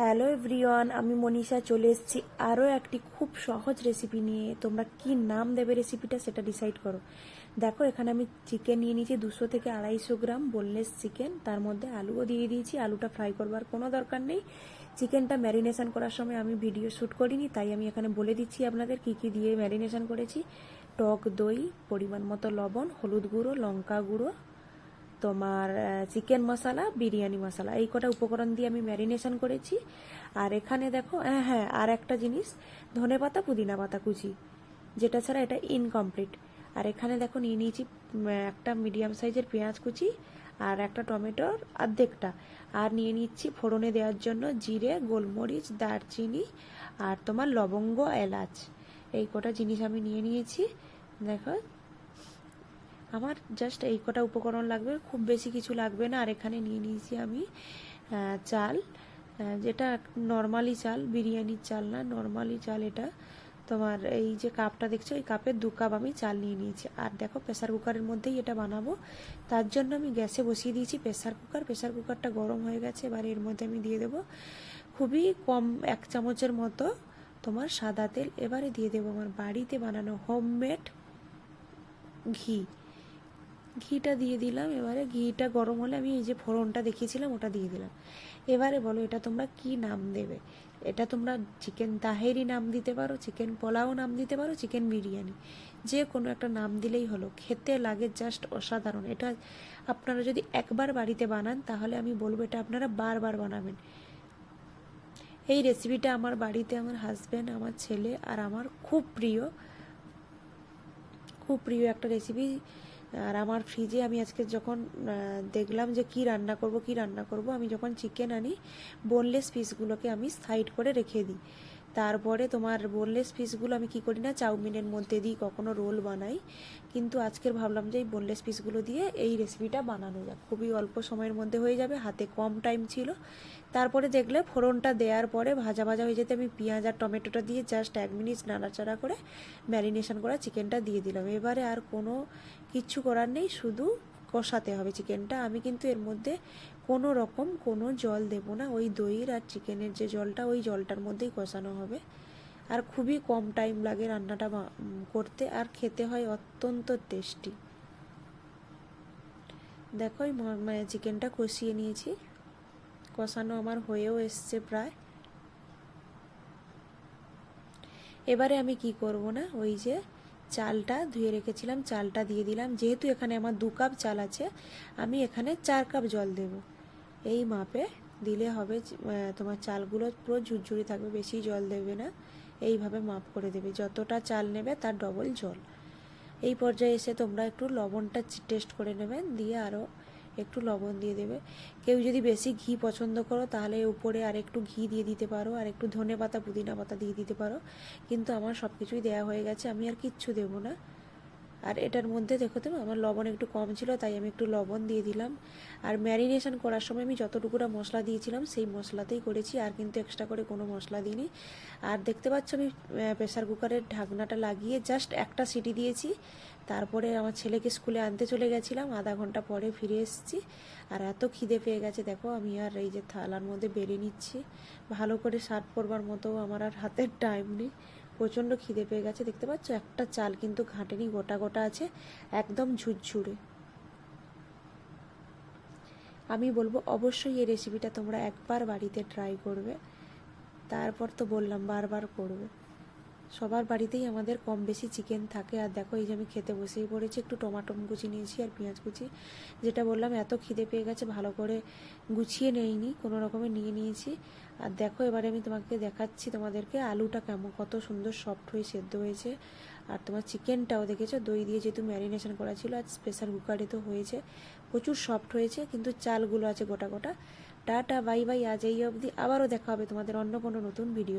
Hello everyone, আমি মনীষা চলে এসেছি আরও একটি খুব সহজ রেসিপি নিয়ে। তোমরা কি নাম দেবে রেসিপিটা সেটা ডিসাইড করো। দেখো, এখানে আমি চিকেন নিয়ে নিয়েছি দুশো থেকে আড়াইশো গ্রাম বোনলেস চিকেন তার মধ্যে আলুও দিয়ে দিয়েছি, আলুটা ফ্রাই করবার কোনো দরকার নেই। চিকেনটা ম্যারিনেশন করার সময় আমি ভিডিও শ্যুট করিনি, তাই আমি এখানে বলে দিচ্ছি আপনাদের কি কি দিয়ে ম্যারিনেশন করেছি। টক দই, পরিমাণ মতো লবণ, হলুদ গুঁড়ো, লঙ্কা গুঁড়ো তোমার চিকেন মশলা বিরিয়ানি মশলা এই কটা উপকরণ দিয়ে আমি ম্যারিনেশন করেছি। আর এখানে দেখো হ্যাঁ হ্যাঁ আর একটা জিনিস, ধনে পাতা, পুদিনা পাতা কুচি, যেটা ছাড়া এটা ইনকমপ্লিট আর এখানে দেখো, নিয়ে নিয়েছি একটা মিডিয়াম সাইজের পেঁয়াজ কুচি আর একটা টমেটোর অর্ধেকটা আর নিয়ে নিচ্ছি ফোড়নে দেওয়ার জন্য জিরে, গোলমরিচ, দারচিনি আর তোমার লবঙ্গ, এলাচ। এই কটা জিনিস আমি নিয়ে নিয়েছি। দেখো আমার জাস্ট এই কটা উপকরণ লাগবে, খুব বেশি কিছু লাগবে না। আর এখানে নিয়ে নিয়েছি আমি চাল। যেটা নর্মালি চাল, বিরিয়ানির চাল না নর্মালি চাল এটা। তোমার এই যে কাপটা দেখছ, এই কাপের দু কাপ আমি চাল নিয়ে নিয়েছি। আর দেখো প্রেসার কুকারের মধ্যেই এটা বানাবো। তার জন্য আমি গ্যাসে বসিয়ে দিয়েছি প্রেসার কুকার প্রেসার কুকারটা গরম হয়ে গেছে, এবার এর মধ্যে আমি দিয়ে দেবো খুবই কম, এক চামচের মতো তোমার সাদা তেল। এবারে দিয়ে দেবো আমার বাড়িতে বানানো হোমমেড ঘি। ঘিটা দিয়ে দিলাম, এবারে ঘিটা গরম হলে আমি এই যে ফোড়নটা দেখিয়েছিলাম ওটা দিয়ে দিলাম। এবারে বলো, এটা তোমরা কি নাম দেবে? এটা তোমরা চিকেন তাহেরি নাম দিতে পারো, চিকেন পোলাও নাম দিতে পারো, চিকেন বিরিয়ানি। যে কোনো একটা নাম দিলেই হলো। খেতে লাগে জাস্ট অসাধারণ। এটা আপনারা যদি একবার বাড়িতে বানান, তাহলে আমি বলব এটা আপনারা বারবার বানাবেন। এই রেসিপিটা আমার বাড়িতে আমার হাজব্যান্ড আমার ছেলে আর আমার খুব প্রিয় খুব প্রিয় একটা রেসিপি আর আমার ফ্রিজে আমি আজকে যখন দেখলাম যে কি রান্না করব, কি রান্না করব, আমি যখন চিকেন আনি বোনলেস পিসগুলোকে আমি সাইড করে রেখে দিই। তারপরে তোমার বোনলেস পিসগুলো আমি কি করি না, চাউমিনের মধ্যে দিই, কখনো রোল বানাই। কিন্তু আজকের ভাবলাম যে এই বোনলেস পিসগুলো দিয়ে এই রেসিপিটা বানানো যাক। খুবই অল্প সময়ের মধ্যে হয়ে যাবে, হাতে কম টাইম ছিল। তারপরে দেখলে ফোড়নটা দেওয়ার পরে ভাজা ভাজা হয়ে যেতে আমি পেঁয়াজ আর টমেটোটা দিয়ে জাস্ট এক মিনিট নাড়াচাড়া করে ম্যারিনেশন করা চিকেনটা দিয়ে দিলাম। এবারে আর কোনো কিচ্ছু করার নেই, শুধু কষাতে হবে চিকেনটা আমি কিন্তু এর মধ্যে কোনো রকম কোনো জল দেব না। ওই দইয়ের আর চিকেনের যে জলটা, ওই জলটার মধ্যেই কষানো হবে। আর খুবই কম টাইম লাগে রান্নাটা করতে। আর খেতে হয় অত্যন্ত টেস্টি দেখো মানে চিকেনটা কষিয়ে নিয়েছি। কষানো আমার হয়েও এসছে প্রায়। এবারে আমি কি করব না? ওই যে চালটা ধুয়ে রেখেছিলাম, চালটা দিয়ে দিলাম। যেহেতু এখানে আমার দু কাপ চাল আছে, আমি এখানে চার কাপ জল দেব। এই মাপে দিলে হবে তোমার চালগুলো পুরো ঝুরঝুরি থাকবে, বেশি জল দেবে না। এইভাবে মাপ করে দেবে। যতটা চাল নেবে তার ডবল জল। এই পর্যায়ে এসে তোমরা একটু লবণটা টেস্ট করে নেবেন দিয়ে আরও একটু লবণ দিয়ে দেবে। কেউ যদি বেশি ঘি পছন্দ করো, তাহলে উপরে আর একটু ঘি দিয়ে দিতে পারো আর একটু ধনে পাতা, পুদিনা পাতা দিয়ে দিতে পারো। কিন্তু আমার সব কিছুই দেওয়া হয়ে গেছে, আমি আর কিচ্ছু দেবো না। আর এটার মধ্যে দেখো তো আমার লবণ একটু কম ছিল, তাই আমি একটু লবণ দিয়ে দিলাম। আর ম্যারিনেশন করার সময় আমি যতটুকুটা মশলা দিয়েছিলাম, সেই মশলাতেই করেছি, আর কিন্তু এক্সট্রা করে কোনো মশলা দিইনি। আর দেখতে পাচ্ছ আমি প্রেসার কুকারের ঢাকনাটা লাগিয়ে জাস্ট একটা সিটি দিয়েছি। তারপরে আমার ছেলেকে স্কুলে আনতে চলে গেছিলাম, আধা ঘণ্টা পরে ফিরে এসেছি। আর এত খিদে পেয়ে গেছে, দেখো আমি আর এই যে থালার মধ্যে বেড়ে নিচ্ছি। ভালো করে সার্ভ করবার মতো আমার আর হাতের টাইম নেই। প্রচণ্ড খিদে পেয়ে গেছে, দেখতে পাচ্ছ? একটা চাল কিন্তু ঘাটেনি, গোটা গোটা আছে, একদম ঝুরঝুরে। আমি বলব, অবশ্যই এই রেসিপিটা তোমরা একবার বাড়িতে ট্রাই করবে। তারপর তো বললাম, বারবার করবে। সবার বাড়িতেই আমাদের কম বেশি চিকেন থাকে। আর দেখো, এই যে আমি খেতে বসেই পড়েছি, একটু টমাটো কুচি নিয়েছি আর পেঁয়াজ কুচি। যেটা বললাম, এত খিদে পেয়ে গেছে, ভালো করে গুছিয়ে নেইনি, কোনো রকমে নিয়ে নিয়েছি। আর দেখো, এবারে আমি তোমাকে দেখাচ্ছি তোমাদেরকে আলুটা কেমন, কত সুন্দর সফট হয়ে সেদ্ধ হয়েছে। আর তোমার চিকেনটাও দেখেছ, দই দিয়ে যেহেতু ম্যারিনেশন করা ছিল আর প্রেসার কুকারে তো হয়েছে। প্রচুর সফট হয়েছে, কিন্তু চালগুলো আছে গোটা গোটা। টাটা বাই বাই আজ এই অবধি আবারও দেখা হবে তোমাদের অন্য কোনো নতুন ভিডিও